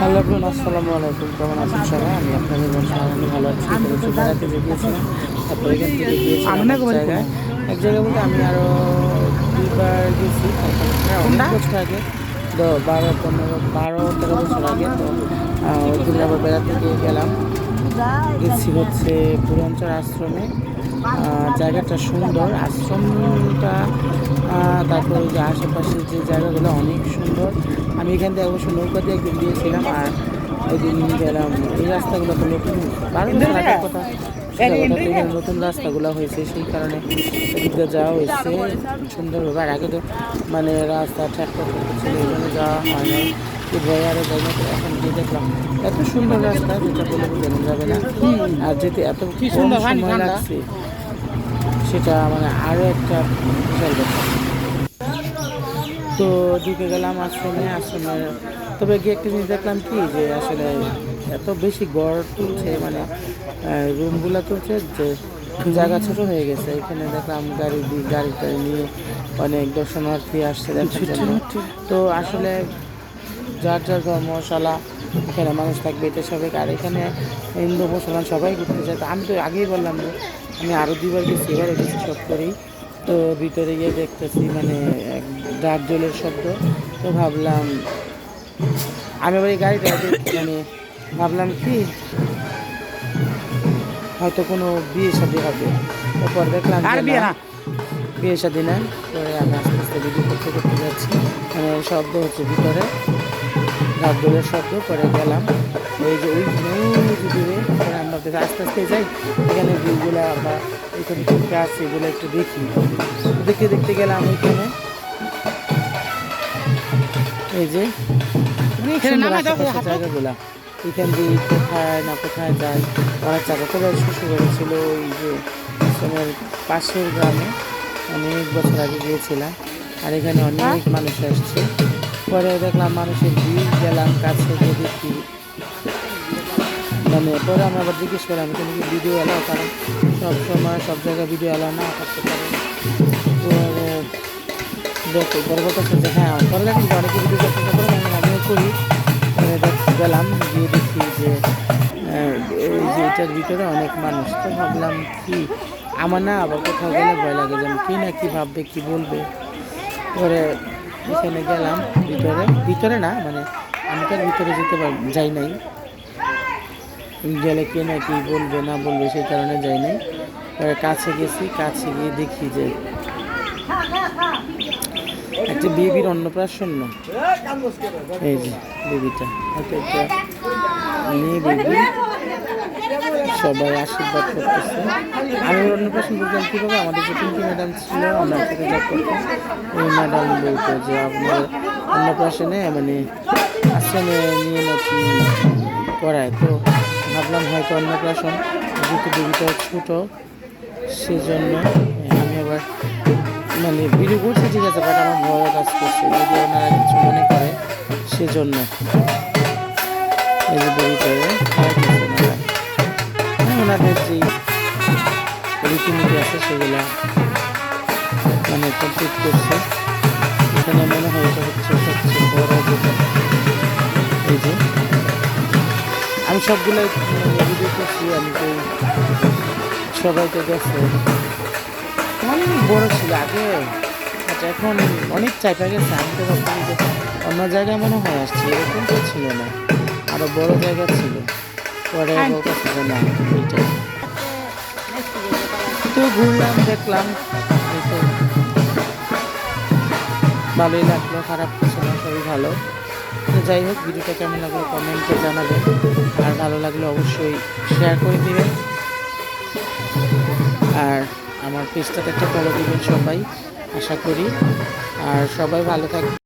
Hello everyone আসসালামু আলাইকুম। কেমন আছেন সবাই? আমি আপনাদের আমি ভালো আছি। বেড়াতে তারপরে থেকে গিয়েছিলাম এক জায়গায়। এক জায়গায় বলতে আমি আরও দুইবার গেছি। তারপরে অনেক বছর আগে তো বারো পনেরো বারো তেরো বছর আগে তো আবার বেড়াতে গিয়ে গেলাম। গেছি হচ্ছে পুরাঞ্চল আশ্রমে। জায়গাটা সুন্দর। আশ্রমটা তারপরে যে আশেপাশে যে জায়গাগুলো অনেক সুন্দর। আমি এখান থেকে অবশ্য নৌকা দিয়ে একদিন গিয়েছিলাম আর ওই দিন গেলাম এই রাস্তাগুলো তো নতুন। বারো বছর আগের কথা। এখানে নতুন রাস্তাগুলো হয়েছে সেই কারণে এদিক যাওয়া হয়েছে। সুন্দরভাবে। আর আগে তো মানে রাস্তা ট্র্যাক্টর ছিল এই জন্য যাওয়া হয় না এই ভয়ে আরও না এখন গিয়ে দেখলাম। এত সুন্দর রাস্তা যেটা বলে বোঝানো যাবে না। আর যেতে এত কি সুন্দর সময় লাগছে সেটা মানে আরও একটা বিশাল ব্যাপার। তো ঢুকে গেলাম আশ্রমে আশ্রমে। তবে গিয়ে একটা জিনিস দেখলাম কি যে আসলে এত বেশি গড় তুলছে মানে রুমগুলো তুলছে যে জায়গা ছোট হয়ে গেছে। এখানে দেখলাম গাড়ি দি- গাড়ি টাড়ি নিয়ে অনেক দর্শনার্থী আসছে দেখার জন্য। তো আসলে যার যার ধর্মশালা এখানে মানুষ থাকবে এটা সবাই আর এখানে হিন্দু মুসলমান সবাই ঘুরতে যায়। তো আমি তো আগেই বললাম যে আমি আরও দুবার গেছি এবারে গেছি সব করেই। তো ভিতরে গিয়ে দেখতেছি মানে ডাক জলের শব্দ। তো ভাবলাম আমি আবার এই গাড়িটা মানে ভাবলাম কি হয়তো কোনো বিয়ে শাদী হবে। তারপর দেখলাম যে না, বিয়ে শাদী না। পরে আমি আস্তে আস্তে ভিডিও করতে করতে যাচ্ছি। মানে শব্দ হচ্ছে ভিতরে ঢাকঢোলের শব্দ পরে গেলাম। এই যে ওই ওই দূরে আমরা দেখে আস্তে আস্তে যাই এখানে ভিউগুলা বা এখানে কী আছে এগুলো একটু দেখি। দেখতে দেখতে গেলাম ওইখানে এই যে অনেক সুন্দর আশেপাশের জায়গাগুলা। এখান দিয়ে কোথায় না কোথায় যায় অনেক জায়গা তবে শ্বশুর ছিল ওই যে আশ্রমের পাশের গ্রামে। অনেক বছর আগে গিয়েছিলাম আর এখানে অনেক মানুষ আসছে। পরে দেখলাম মানুষের ভিড় গেলাম কাছে দেখি মানে পরে আমি আবার জিজ্ঞেস করলাম এখানে কি ভিডিও এলাও কারণ সব সময় সব জায়গায় ভিডিও এলাও না করতে পারে। পরে দেখো পরে বলতেছে যে হ্যাঁ করলে কিন্তু অনেকে ভিডিও আমি আমিও করি। গেলাম, গিয়ে দেখি যে এই যে ভিতরে অনেক মানুষ। তো ভাবলাম কি, আমার না আবার কোথাও গেলে ভয় লাগে যে, আমি কি না কি ভাববে, কি বলবে। পরে এখানে গেলাম, ভিতরে ভিতরে না মানে আমি তো ভিতরে যেতে যাই নাই। গেলে কে না কি বলবে, না বলবে সেই কারণে যাই নাই কাছে গেছি, কাছে গিয়ে দেখি যে একটা বেবির অন্নপ্রাশন এই যে বেবিটা সবাই আশীর্বাদ করতেছে। আমি অন্নপ্রাশন বুঝলাম কীভাবে? আমাদের যে পিঙ্কি ম্যাডাম ছিল, আমরা সাথে জব করতাম ওই ম্যাডাম বলতো যে আপনার অন্নপ্রাশনে মানে আশ্রমে নিয়ে নাকি করায়। তো ভাবলাম হয়তো অন্নপ্রাশন যেহেতু বেবিটা ছোটো, সেজন্য আমি আবার মানে ভিডিও করছি, ঠিক আছে বাট আমার ভয় কাজ করছে যদি ওনারা কিছু মনে করে, সেজন্য। এই যে খাওয়াইতেছে মানে ওনাদের যেই রীতিনীতি আছে, সেগুলা মানে কমপ্লিট করছে। এখানে মনে হয় এটা হচ্ছে সবচেয়ে বড় যেটা এই যে আমি সবগুলাই করছি, আমি তো সবাই তো গেছে অনেক বড় ছিল আগে আচ্ছা এখন অনেক চাইপা গেছে, আমি তো ভাবছি যে অন্য জায়গায় মনে হয় আসছি, এরকম তো ছিল না, আরও বড় জায়গা ছিল। পরে কাছে না, এইটাই। তো ঘুরলাম, দেখলাম ভালোই লাগল, খারাপ না সবই ভালো। তো যাই হোক, ভিডিওটা কেমন লাগল কমেন্টে জানাবেন। আর ভালো লাগলে অবশ্যই শেয়ার করে দিবেন। আর আমার পেজটাতে একটা ফলো দেবেন সবাই, আশা করি। আর সবাই ভালো থাকবে